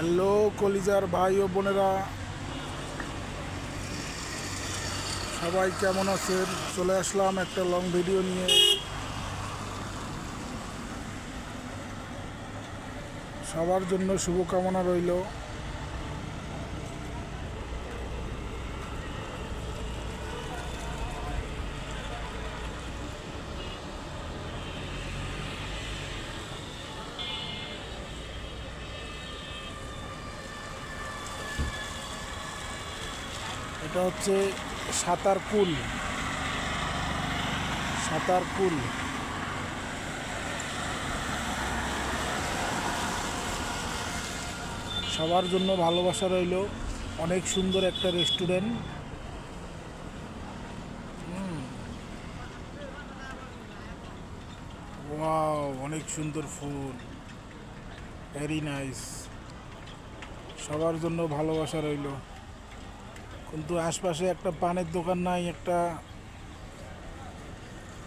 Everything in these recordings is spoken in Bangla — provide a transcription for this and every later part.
হ্যালো, কলিজার ভাই ও বোনেরা। সবাই কেমন আছেন? চলে আসলাম একটা লং ভিডিও নিয়ে। সবার জন্য শুভকামনা রইল। এটা হচ্ছে সাঁতার কুল। সাঁতার কুল। সবার জন্য ভালোবাসা রইল। অনেক সুন্দর একটা রেস্টুরেন্ট। ওয়াও, অনেক সুন্দর ফুল। Very nice. সবার জন্য ভালোবাসা রইল। কিন্তু আশপাশে একটা পানের দোকান নাই একটা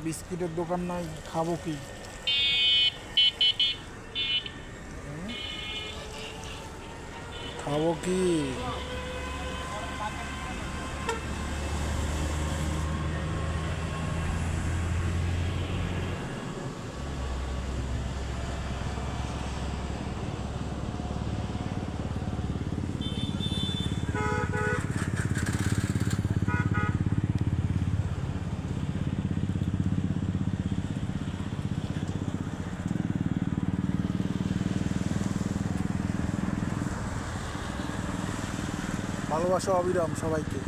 বিস্কিটের দোকান নাই খাব কি? খাব কি? ভালোবাসা অবিরাম সবাইকে।